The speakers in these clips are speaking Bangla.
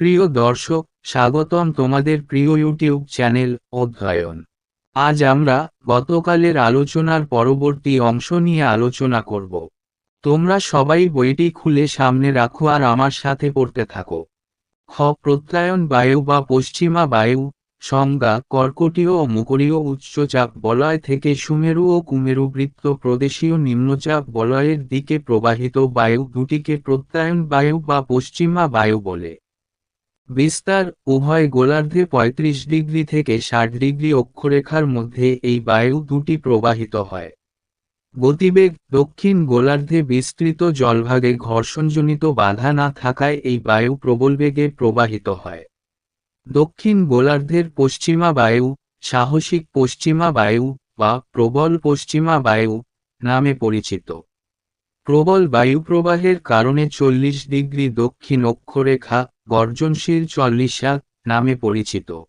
প্রিয় দর্শক, স্বাগতম তোমাদের প্রিয় ইউটিউব চ্যানেল অধ্যয়ন। আজ আমরা গতকালের আলোচনার পরবর্তী অংশ নিয়ে আলোচনা করব। তোমরা সবাই বইটি খুলে সামনে রাখো আর আমার সাথে পড়তে থাকো। খ, প্রত্যায়ন বায়ু বা পশ্চিমা বায়ু, সংজ্ঞা, কর্কটীয় ও মুকরীয় উচ্চচাপ বলয় থেকে সুমেরু ও কুমেরু বৃত্ত প্রদেশীয় নিম্নচাপ বলয়ের দিকে প্রবাহিত বায়ু দুটিকে প্রত্যায়ন বায়ু বা পশ্চিমা বায়ু বলে। বিস্তার উভয় গোলার্ধে ৩৫ ডিগ্রি থেকে ষাট ডিগ্রি অক্ষরেখার মধ্যে এই বায়ু দুটি প্রবাহিত হয়। গতিবেগ দক্ষিণ গোলার্ধে বিস্তৃত জলভাগে ঘর্ষণজনিত বাধা না থাকায় এই বায়ু প্রবল বেগে প্রবাহিত হয়। দক্ষিণ গোলার্ধের পশ্চিমা বায়ু সাহসিক পশ্চিমা বায়ু বা প্রবল পশ্চিমা বায়ু নামে পরিচিত। প্রবল বায়ুপ্রবাহের কারণে চল্লিশ ডিগ্রি দক্ষিণ অক্ষরেখা গর্জনশীল চল্লিশা নামে পরিচিত।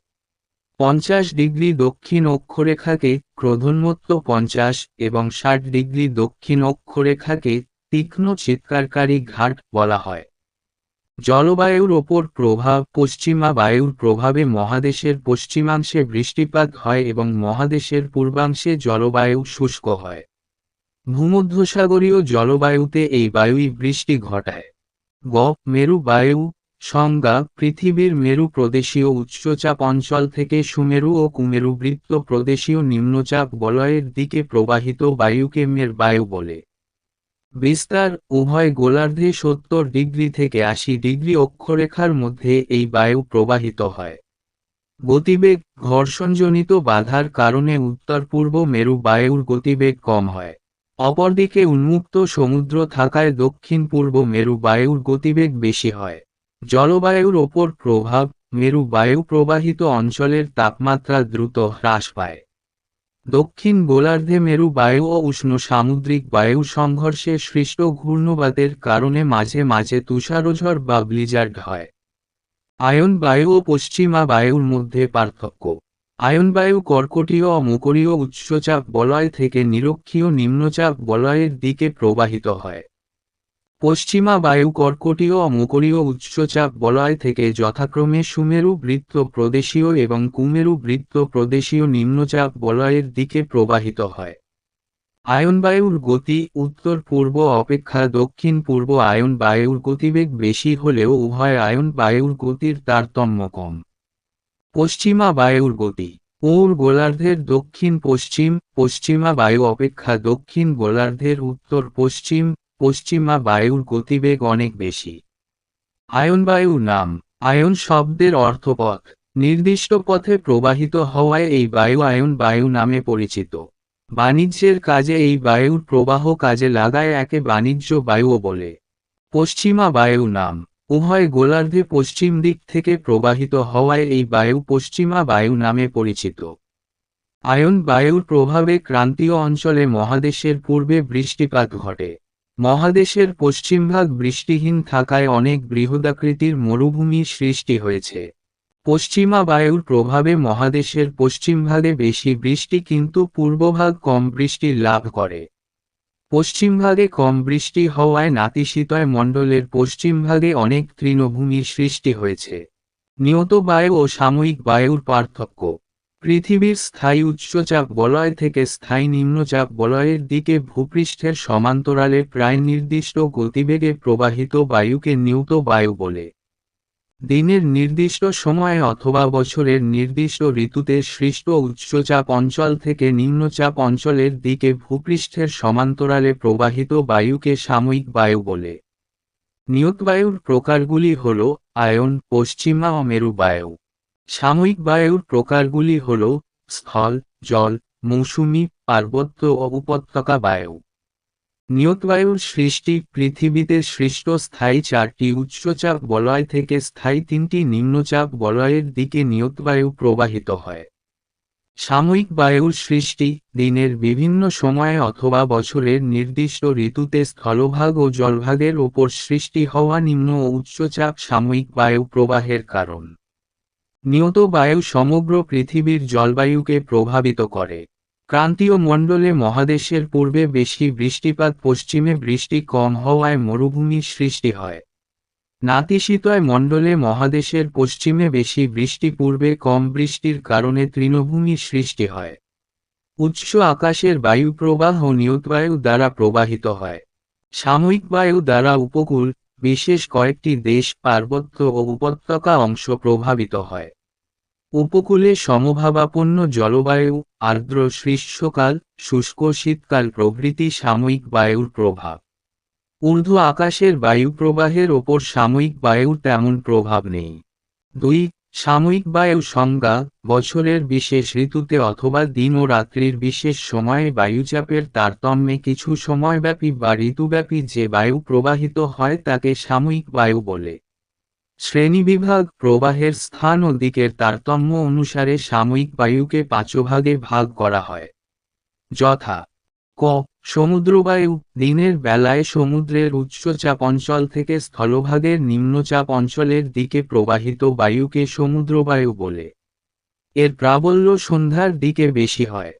পঞ্চাশ ডিগ্রি দক্ষিণ অক্ষরেখাকে ক্রোধোন্মত্ত পঞ্চাশ এবং ষাট ডিগ্রি দক্ষিণ অক্ষরেখাকে তীক্ষ্ণ চিৎকারকারী ঘাট বলা হয়। জলবায়ুর ওপর প্রভাব পশ্চিমা বায়ুর প্রভাবে মহাদেশের পশ্চিমাংশে বৃষ্টিপাত হয় এবং মহাদেশের পূর্বাংশে জলবায়ু শুষ্ক হয়। ভূমধ্যসাগরীয় জলবায়ুতে এই বায়ুই বৃষ্টি ঘটায়। গ. মেরু বায়ু সংজ্ঞা, পৃথিবীর মেরু প্রদেশীয় উচ্চচাপ অঞ্চল থেকে সুমেরু ও কুমেরু বৃত্ত প্রদেশীয় নিম্নচাপ বলয়ের দিকে প্রবাহিত বায়ুকে মের বায়ু বলে। বিস্তার, উভয় গোলার্ধে সত্তর ডিগ্রি থেকে আশি ডিগ্রি অক্ষরেখার মধ্যে এই বায়ু প্রবাহিত হয়। গতিবেগ, ঘর্ষণজনিত বাধার কারণে উত্তর পূর্ব মেরু বায়ুর গতিবেগ কম হয়। অপরদিকে উন্মুক্ত সমুদ্র থাকায় দক্ষিণ পূর্ব মেরু বায়ুর গতিবেগ বেশি হয়। জলবায়ুর ওপর প্রভাব মেরু বায়ু প্রবাহিত অঞ্চলের তাপমাত্রা দ্রুত হ্রাস পায়। দক্ষিণ গোলার্ধে মেরু বায়ু ও উষ্ণ সামুদ্রিক বায়ু সংঘর্ষে সৃষ্ট ঘূর্ণবাতের কারণে মাঝে মাঝে তুষারঝড় বা ব্লিজার্ড হয়। আয়ন বায়ু ও পশ্চিমা বায়ুর মধ্যে পার্থক্য। আয়ন বায়ু কর্কটীয় ও মুকরীয় উচ্চচাপ বলয় থেকে নিরক্ষীয় নিম্নচাপ বলয়ের দিকে প্রবাহিত হয়। পশ্চিমা বায়ু কর্কটীয় ও মুকরীয় উচ্চচাপ বলয় থেকে যথাক্রমে সুমেরু বৃত্ত প্রদেশীয় এবং কুমেরু বৃত্ত প্রদেশীয় নিম্নচাপ বলয়ের দিকে প্রবাহিত হয়। আয়ন বায়ুর গতি উত্তর পূর্ব অপেক্ষা দক্ষিণ পূর্ব আয়ন বায়ুর গতিবেগ বেশি হলেও উভয় আয়ন বায়ুর গতির তারতম্য কম। পশ্চিমা বায়ুর গতি পৌর গোলার্ধের দক্ষিণ পশ্চিম পশ্চিমা বায়ু অপেক্ষা দক্ষিণ গোলার্ধের উত্তর পশ্চিম পশ্চিমা বায়ুর গতিবেগ অনেক বেশি। আয়ন বায়ুর নাম, আয়ন শব্দের অর্থপথ, নির্দিষ্ট পথে প্রবাহিত হওয়ায় এই বায়ু আয়ন বায়ু নামে পরিচিত। বাণিজ্যের কাজে এই বায়ুর প্রবাহ কাজে লাগায় একে বাণিজ্য বায়ুও বলে। পশ্চিমা বায়ু নাম, উভয় গোলার্ধে পশ্চিম দিক থেকে প্রবাহিত হওয়ায় এই বায়ু পশ্চিমা বায়ু নামে পরিচিত। আয়ন বায়ুর প্রভাবে ক্রান্তীয় অঞ্চলে মহাদেশের পূর্বে বৃষ্টিপাত ঘটে। মহাদেশের পশ্চিমভাগ বৃষ্টিহীন থাকায় অনেক বৃহদাকৃতির মরুভূমি সৃষ্টি হয়েছে। পশ্চিমা বায়ুর প্রভাবে মহাদেশের পশ্চিমভাগে বেশি বৃষ্টি কিন্তু পূর্বভাগ কম বৃষ্টি লাভ করে। পশ্চিমভাগে কম বৃষ্টি হওয়ায় নাতিশীতয় মণ্ডলের পশ্চিমভাগে অনেক তৃণভূমির সৃষ্টি হয়েছে। নিয়ত বায়ু ও সাময়িক বায়ুর পার্থক্য। পৃথিবীর স্থায়ী উচ্চচাপ বলয় থেকে স্থায়ী নিম্নচাপ বলয়ের দিকে ভূপৃষ্ঠের সমান্তরালে প্রায় নির্দিষ্ট গতিবেগে প্রবাহিত বায়ুকে নিয়ত বায়ু বলে। দিনের নির্দিষ্ট সময়ে অথবা বছরের নির্দিষ্ট ঋতুতে সৃষ্ট উচ্চচাপ অঞ্চল থেকে নিম্নচাপ অঞ্চলের দিকে ভূপৃষ্ঠের সমান্তরালে প্রবাহিত বায়ুকে সাময়িক বায়ু বলে। নিয়ত বায়ুর প্রকারগুলি হল আয়ন, পশ্চিমা ও মেরু বায়ু। সাময়িক বায়ুর প্রকারগুলি হল স্থল, জল, মৌসুমি, পার্বত্য ও উপত্যকা বায়ু। নিয়তবায়ুর সৃষ্টি পৃথিবীতে সৃষ্ট স্থায়ী চারটি উচ্চচাপ বলয় থেকে স্থায়ী তিনটি নিম্নচাপ বলয়ের দিকে নিয়তবায়ু প্রবাহিত হয়। সাময়িক বায়ুর সৃষ্টি দিনের বিভিন্ন সময়ে অথবা বছরের নির্দিষ্ট ঋতুতে স্থলভাগ ও জলভাগের ওপর সৃষ্টি হওয়া নিম্ন ও উচ্চচাপ সাময়িক বায়ু প্রবাহের কারণ। নিয়ত বায়ু সমগ্র পৃথিবীর জলবায়ুকে প্রভাবিত করে। ক্রান্তীয় মণ্ডলে মহাদেশের পূর্বে বেশি বৃষ্টিপাত, পশ্চিমে বৃষ্টি কম হওয়ায় মরুভূমির সৃষ্টি হয়। নাতিশীতয় মণ্ডলে মহাদেশের পশ্চিমে বেশি বৃষ্টি, পূর্বে কম বৃষ্টির কারণে তৃণভূমির সৃষ্টি হয়। উচ্চ আকাশের বায়ু প্রবাহ নিয়তবায়ু দ্বারা প্রবাহিত হয়। সাময়িক বায়ু দ্বারা উপকূল, বিশেষ কয়েকটি দেশ, পার্বত্য ও উপত্যকা অংশ প্রভাবিত হয়। উপকূলে সমভাবাপন্ন জলবায়ু, আর্দ্র গ্রীষ্মকাল, শুষ্ক শীতকাল প্রভৃতি সাময়িক বায়ুর প্রভাব। ঊর্ধ্ব আকাশের বায়ু প্রবাহের ওপর সাময়িক বায়ুর তেমন প্রভাব নেই। দুই, সাময়িক বায়ু সংজ্ঞা, বছরের বিশেষ ঋতুতে অথবা দিন ও রাত্রির বিশেষ সময়ে বায়ুচাপের তারতম্যে কিছু সময়ব্যাপী বা ঋতুব্যাপী যে বায়ু প্রবাহিত হয় তাকে সাময়িক বায়ু বলে। শ্রেণীবিভাগ প্রবাহের স্থান ও দিকের তারতম্য অনুসারে সাময়িক বায়ুকে পাঁচভাগে ভাগ করা হয়। যথা, ক, সমুদ্রবায়ু, দিনের বেলায় সমুদ্রের উচ্চচাপ অঞ্চল থেকে স্থলভাগের নিম্নচাপ অঞ্চলের দিকে প্রবাহিত বায়ুকে সমুদ্রবায়ু বলে। এর প্রাবল্য সন্ধ্যার দিকে বেশি হয়।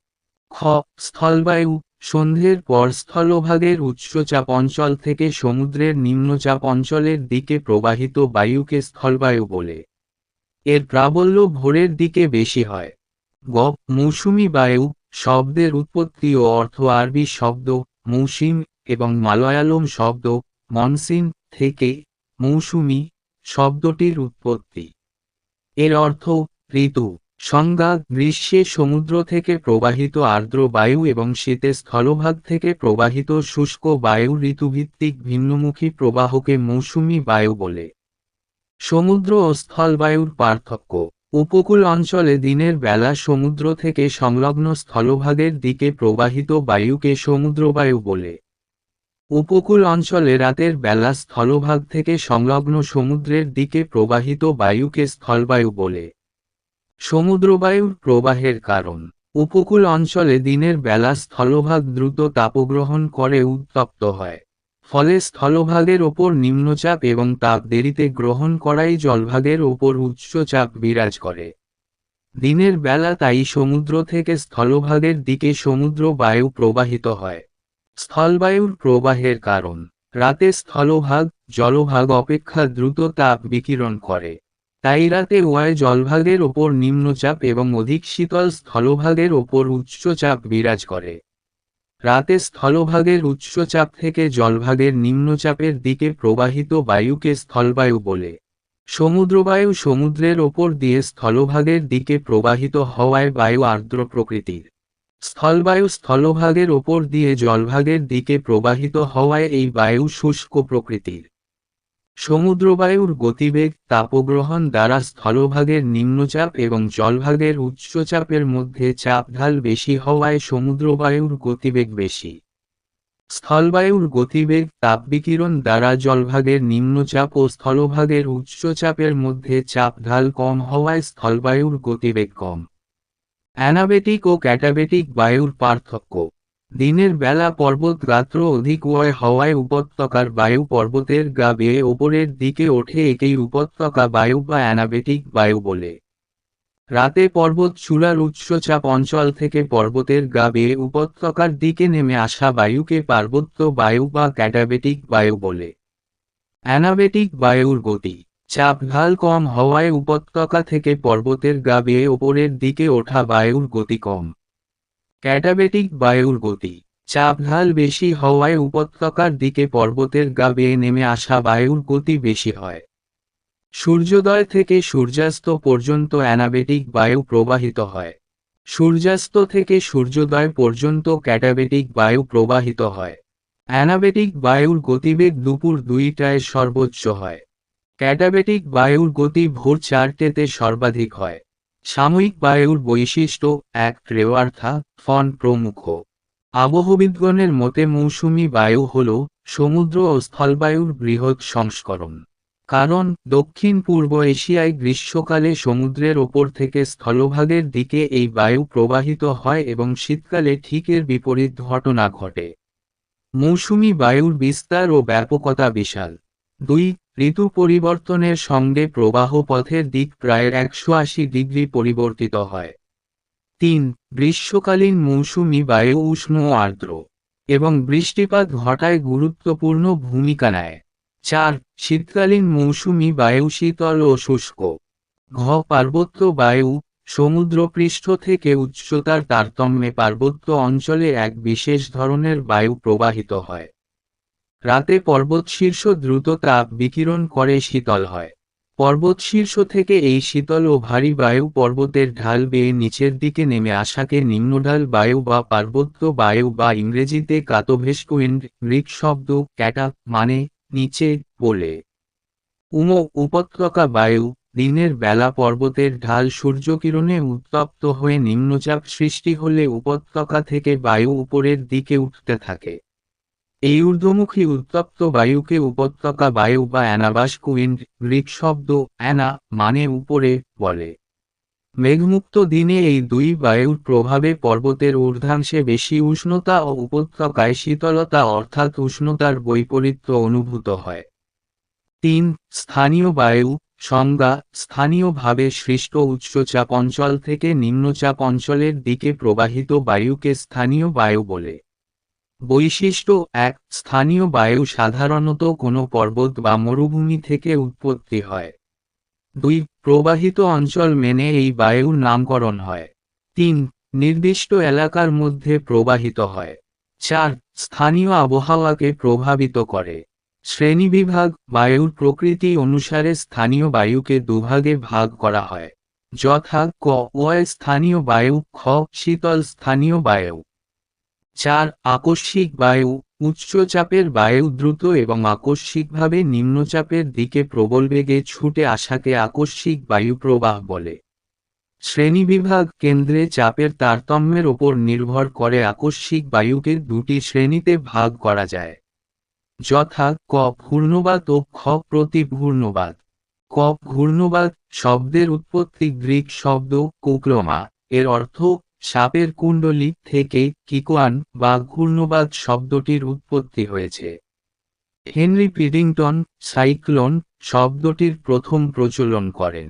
খ, স্থলবায়ু সন্ধ্যের পর স্থলভাগের উচ্চচাপ অঞ্চল থেকে সমুদ্রের নিম্নচাপ অঞ্চলের দিকে প্রবাহিত বায়ুকে স্থলবায়ু বলে। এর প্রাবল্য ভোরের দিকে বেশি হয়। গ মৌসুমি বায়ু, শব্দের উৎপত্তি ও অর্থ আরবি শব্দ, মৌসিম এবং মালয়ালম শব্দ, মনসিন থেকে মৌসুমি শব্দটির উৎপত্তি। এর অর্থ ঋতু। সংজ্ঞা, গ্রীষ্মে সমুদ্র থেকে প্রবাহিত আর্দ্র বায়ু এবং শীতে স্থলভাগ থেকে প্রবাহিত শুষ্ক বায়ু ঋতুভিত্তিক ভিন্নমুখী প্রবাহকে মৌসুমি বায়ু বলে। সমুদ্র ও স্থলবায়ুর পার্থক্য। উপকূল অঞ্চলে দিনের বেলা সমুদ্র থেকে সংলগ্ন স্থলভাগের দিকে প্রবাহিত বায়ুকে সমুদ্রবায়ু বলে। উপকূল অঞ্চলে রাতের বেলা স্থলভাগ থেকে সংলগ্ন সমুদ্রের দিকে প্রবাহিত বায়ুকে স্থলবায়ু বলে। সমুদ্রবায়ুর প্রবাহের কারণ। উপকূল অঞ্চলে দিনের বেলা স্থলভাগ দ্রুত তাপগ্রহণ করে উত্তপ্ত হয়। ফলে স্থলভাগের ওপর নিম্নচাপ এবং তাপ দেরিতে গ্রহণ করাই জলভাগের ওপর উচ্চচাপ বিরাজ করে। দিনের বেলা তাই সমুদ্র থেকে স্থলভাগের দিকে সমুদ্র বায়ু প্রবাহিত হয়। স্থলবায়ুর প্রবাহের কারণ। রাতে স্থলভাগ, জলভাগ অপেক্ষা দ্রুত তাপ বিকিরণ করে। তাই রাতে ওয়ায় জলভাগের ওপর নিম্নচাপ এবং অধিক শীতল স্থলভাগের ওপর উচ্চচাপ বিরাজ করে। রাতে স্থলভাগের উচ্চচাপ থেকে জলভাগের নিম্নচাপের দিকে প্রবাহিত বায়ুকে স্থলবায়ু বলে। সমুদ্রবায়ু সমুদ্রের ওপর দিয়ে স্থলভাগের দিকে প্রবাহিত হওয়ায় বায়ু আর্দ্র প্রকৃতির। স্থলবায়ু স্থলভাগের ওপর দিয়ে জলভাগের দিকে প্রবাহিত হওয়ায় এই বায়ু শুষ্ক প্রকৃতির। সমুদ্রবায়ুর গতিবেগ, তাপগ্রহণ দ্বারা স্থলভাগের নিম্নচাপ এবং জলভাগের উচ্চচাপের মধ্যে চাপ ঢাল বেশি হওয়ায় সমুদ্রবায়ুর গতিবেগ বেশি। স্থলবায়ুর গতিবেগ, তাপবিকিরণ দ্বারা জলভাগের নিম্নচাপ ও স্থলভাগের উচ্চচাপের মধ্যে চাপ ঢাল কম হওয়ায় স্থলবায়ুর গতিবেগ কম। অ্যানাবেটিক ও ক্যাটাবেটিক বায়ুর পার্থক্য দিনের বেলা পর্বত গাত্র অধিক ওয় হওয়ায় উপত্যকার বায়ু পর্বতের গা বেয়ে ওপরের দিকে ওঠে একেই উপত্যকা বায়ু বা অ্যানাবেটিক বায়ু বলে। রাতে পর্বত চূড়ার উচ্চচাপ অঞ্চল থেকে পর্বতের গা বেয়ে উপত্যকার দিকে নেমে আসা বায়ুকে পার্বত্য বায়ু বা ক্যাটাবেটিক বায়ু বলে। অ্যানাবেটিক বায়ুর গতি। চাপ ঢাল কম হওয়ায় উপত্যকা থেকে পর্বতের গা বেয়ে ওপরের দিকে ওঠা বায়ুর গতি কম। ক্যাটাবেটিক বায়ুর গতি। চাপ ঢাল বেশি হওয়ায় উপত্যকার দিকে পর্বতের গা বেয়ে নেমে আসা বায়ুর গতি বেশি হয়। সূর্যোদয় থেকে সূর্যাস্ত পর্যন্ত অ্যানাবেটিক বায়ু প্রবাহিত হয়। সূর্যাস্ত থেকে সূর্যোদয় পর্যন্ত ক্যাটাবেটিক বায়ু প্রবাহিত হয়। অ্যানাবেটিক বায়ুর গতিবেগ দুপুর দুইটায় সর্বোচ্চ হয়। ক্যাটাবেটিক বায়ুর গতি ভোর চারটেতে সর্বাধিক হয়। সাময়িক বায়ুর বৈশিষ্ট্য এক রেওয়ার্থা, ফন প্রমুখ। আবহবিদগণের মতে মৌসুমি বায়ু হল সমুদ্র ও স্থলবায়ুর বৃহৎ সংস্করণ। কারণ দক্ষিণ পূর্ব এশিয়ায় গ্রীষ্মকালে সমুদ্রের ওপর থেকে স্থলভাগের দিকে এই বায়ু প্রবাহিত হয় এবং শীতকালে ঠিকের বিপরীত ঘটনা ঘটে। মৌসুমি বায়ুর বিস্তার ও ব্যাপকতা বিশাল। দুই ঋতু পরিবর্তনের সঙ্গে প্রবাহ পথের দিক প্রায় একশো আশি ডিগ্রি পরিবর্তিত হয়। তিন, গ্রীষ্মকালীন মৌসুমি বায়ু উষ্ণ আর্দ্র এবং বৃষ্টিপাত ঘটায় গুরুত্বপূর্ণ ভূমিকা নেয়। চার, শীতকালীন মৌসুমি বায়ু শীতল ও শুষ্ক। ঘ, পার্বত্য বায়ু সমুদ্রপৃষ্ঠ থেকে উচ্চতার তারতম্যে পার্বত্য অঞ্চলে এক বিশেষ ধরনের বায়ু প্রবাহিত হয়। রাতে পর্বত শীর্ষ দ্রুত তাপ বিকিরণ করে শীতল হয়। পর্বত শীর্ষ থেকে এই শীতল ও ভারী বায়ু পর্বতের ঢাল বেয়ে নিচের দিকে নেমে আসাকে নিম্নঢাল বায়ু বা পার্বত্য বায়ু বা ইংরেজিতে কাতভেস্কুইন্ড গ্রিক শব্দ, ক্যাটা মানে নিচে, বলে। উম উপত্যকা বায়ু, দিনের বেলা পর্বতের ঢাল সূর্যকিরণে উত্তপ্ত হয়ে নিম্নচাপ সৃষ্টি হলে উপত্যকা থেকে বায়ু উপরের দিকে উঠতে থাকে। এই ঊর্ধ্বমুখী উত্তপ্ত বায়ুকে উপত্যকা বায়ু বা অ্যানাবাস কুইন্ড গ্রিক শব্দ, অ্যানা মানে উপরে, বলে। মেঘমুক্ত দিনে এই দুই বায়ুর প্রভাবে পর্বতের ঊর্ধ্বাংশে বেশি উষ্ণতা ও উপত্যকায় শীতলতা অর্থাৎ উষ্ণতার বৈপরীত্য অনুভূত হয়। তিন, স্থানীয় বায়ু, সংজ্ঞা, স্থানীয়ভাবে সৃষ্ট উচ্চচাপ অঞ্চল থেকে নিম্নচাপ অঞ্চলের দিকে প্রবাহিত বায়ুকে স্থানীয় বায়ু বলে। বৈশিষ্ট্য এক, স্থানীয় বায়ু সাধারণত কোনো পর্বত বা মরুভূমি থেকে উৎপত্তি হয়। দুই, প্রবাহিত অঞ্চল মেনে এই বায়ুর নামকরণ হয়। তিন, নির্দিষ্ট এলাকার মধ্যে প্রবাহিত হয়। চার, স্থানীয় আবহাওয়াকে প্রভাবিত করে। শ্রেণীবিভাগ বায়ুর প্রকৃতি অনুসারে স্থানীয় বায়ুকে দুভাগে ভাগ করা হয়। যথা ক ওয় স্থানীয় বায়ু, খ, শীতল স্থানীয় বায়ু। চার, আকস্মিক বায়ু উচ্চচাপের বায়ু দ্রুত এবং আকস্মিকভাবে নিম্নচাপের দিকে প্রবল বেগে ছুটে আসাকে আকস্মিক বায়ু প্রবাহ বলে। শ্রেণীবিভাগ কেন্দ্রে চাপের তারতম্যের ওপর নির্ভর করে আকস্মিক বায়ুকে দুটি শ্রেণীতে ভাগ করা যায়। যথা, ক ঘূর্ণবাদ ও খ প্রতি ঘূর্ণবাদ ক ঘূর্ণবাদ শব্দের উৎপত্তি গ্রিক শব্দ কুক্রমা, এর অর্থ সাপের কুণ্ডলী থেকে কিকোয়ান বা ঘূর্ণবাদ শব্দটির উৎপত্তি হয়েছে। হেনরি পিডিংটন সাইক্লোন শব্দটির প্রথম প্রচলন করেন।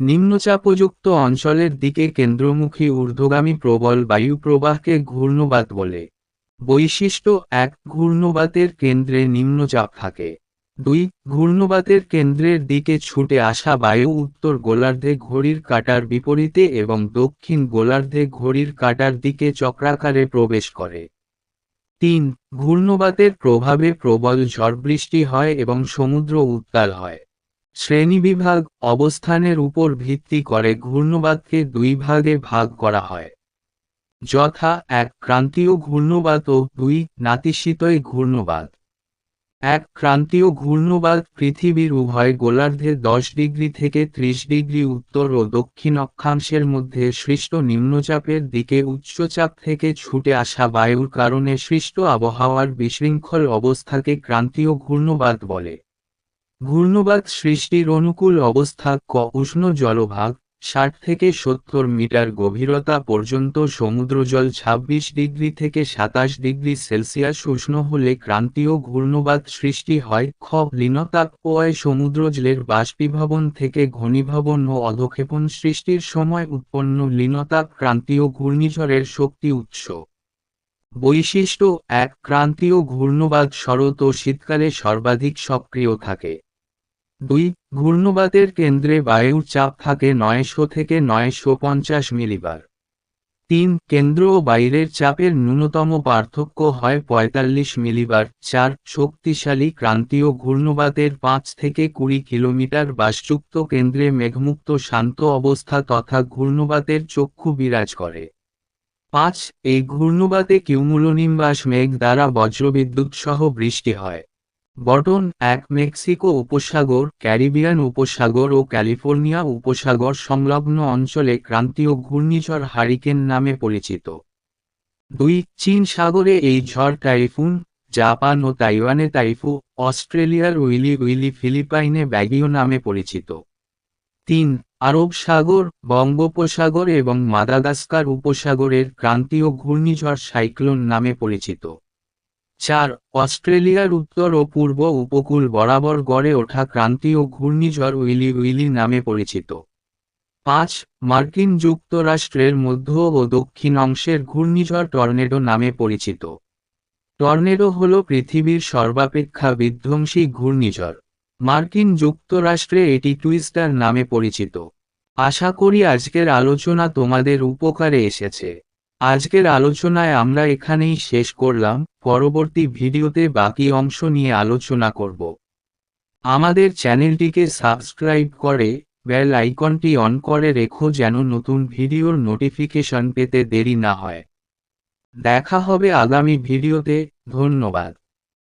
নিম্নচাপযুক্ত অঞ্চলের দিকে কেন্দ্রমুখী ঊর্ধ্বগামী প্রবল বায়ু প্রবাহকে ঘূর্ণবাদ বলে। বৈশিষ্ট্য, এক, ঘূর্ণবাতের কেন্দ্রে নিম্নচাপ থাকে। দুই, ঘূর্ণবাতের কেন্দ্রের দিকে ছুটে আসা বায়ু উত্তর গোলার্ধে ঘড়ির কাটার বিপরীতে এবং দক্ষিণ গোলার্ধে ঘড়ির কাটার দিকে চক্রাকারে প্রবেশ করে। তিন, ঘূর্ণবাতের প্রভাবে প্রবল ঝড় বৃষ্টি হয় এবং সমুদ্র উত্তাল হয়। শ্রেণীবিভাগ অবস্থানের উপর ভিত্তি করে ঘূর্ণবাদকে দুই ভাগে ভাগ করা হয়। যথা এক ক্রান্তীয় ঘূর্ণবাদ ও দুই নাতিশীতয় ঘূর্ণবাদ এক ক্রান্তীয় ঘূর্ণবাদ পৃথিবীর উভয় গোলার্ধে দশ ডিগ্রি থেকে ত্রিশ ডিগ্রি উত্তর ও দক্ষিণ অক্ষাংশের মধ্যে সৃষ্ট নিম্নচাপের দিকে উচ্চচাপ থেকে ছুটে আসা বায়ুর কারণে সৃষ্ট আবহাওয়ার বিশৃঙ্খল অবস্থাকে ক্রান্তীয় ঘূর্ণবাদ বলে। ঘূর্ণবাদ সৃষ্টির অনুকূল অবস্থা ক উষ্ণ জলভাগ ষাট থেকে সত্তর মিটার গভীরতা পর্যন্ত সমুদ্রজল ২৬ ডিগ্রি থেকে সাতাশ ডিগ্রি সেলসিয়াস উষ্ণ হলে ক্রান্তীয় ঘূর্ণবাদ সৃষ্টি হয়। খ. লীনতাপ ওয় সমুদ্রজলের বাষ্পীভবন থেকে ঘনীভবন ও অধক্ষেপণ সৃষ্টির সময় উৎপন্ন লীনতাপ ক্রান্তীয় ঘূর্ণিঝড়ের শক্তি উৎস। বৈশিষ্ট্য এক, ক্রান্তীয় ঘূর্ণবাদ শরৎ ও শীতকালে সর্বাধিক সক্রিয় থাকে। দুই, ঘূর্ণবাতের কেন্দ্রে বায়ুর চাপ থাকে নয়শো থেকে নয়শো পঞ্চাশ মিলিবার। তিন, কেন্দ্র ও বাইরের চাপের ন্যূনতম পার্থক্য হয় পঁয়তাল্লিশ মিলিবার, চার, শক্তিশালী ক্রান্তীয় ঘূর্ণবাতের পাঁচ থেকে কুড়ি কিলোমিটার বাসযুক্ত কেন্দ্রে মেঘমুক্ত শান্ত অবস্থা তথা ঘূর্ণবাতের চক্ষু বিরাজ করে। পাঁচ, এই ঘূর্ণবাতে কিউমুলোনিম্বাস মেঘ দ্বারা বজ্রবিদ্যুৎ সহ বৃষ্টি হয়। বটন এক মেক্সিকো উপসাগর, ক্যারিবিয়ান উপসাগর ও ক্যালিফোর্নিয়া উপসাগর সংলগ্ন অঞ্চলে ক্রান্তীয় ঘূর্ণিঝড় হারিকেন নামে পরিচিত। দুই, চীন সাগরে এই ঝড় টাইফুন, জাপান ও তাইওয়ানে তাইফু অস্ট্রেলিয়ার উইলি উইলি ফিলিপাইনে ব্যাগিও নামে পরিচিত। তিন, আরব সাগর, বঙ্গোপসাগর এবং মাদাগাস্কার উপসাগরের ক্রান্তীয় ঘূর্ণিঝড় সাইক্লোন নামে পরিচিত। চার, অস্ট্রেলিয়ার উত্তর ও পূর্ব উপকূল বরাবর গড়ে ওঠা ক্রান্তীয় ঘূর্ণিঝড় উইলি উইলি নামে পরিচিত। পাঁচ, মার্কিন যুক্তরাষ্ট্রের মধ্য ও দক্ষিণ অংশের ঘূর্ণিঝড় টর্নেডো নামে পরিচিত। টর্নেডো হল পৃথিবীর সর্বাপেক্ষা বিধ্বংসী ঘূর্ণিঝড়। মার্কিন যুক্তরাষ্ট্রে এটি টুইস্টার নামে পরিচিত। আশা করি আজকের আলোচনা তোমাদের উপকারে এসেছে। আজকের আলোচনায় আমরা এখানেই শেষ করলাম। পরবর্তী ভিডিওতে বাকি অংশ নিয়ে আলোচনা করব। আমাদের চ্যানেলটিকে সাবস্ক্রাইব করে বেল আইকনটি অন করে রেখো যেন নতুন ভিডিওর নোটিফিকেশন পেতে দেরি না হয়। দেখা হবে আগামী ভিডিওতে। ধন্যবাদ।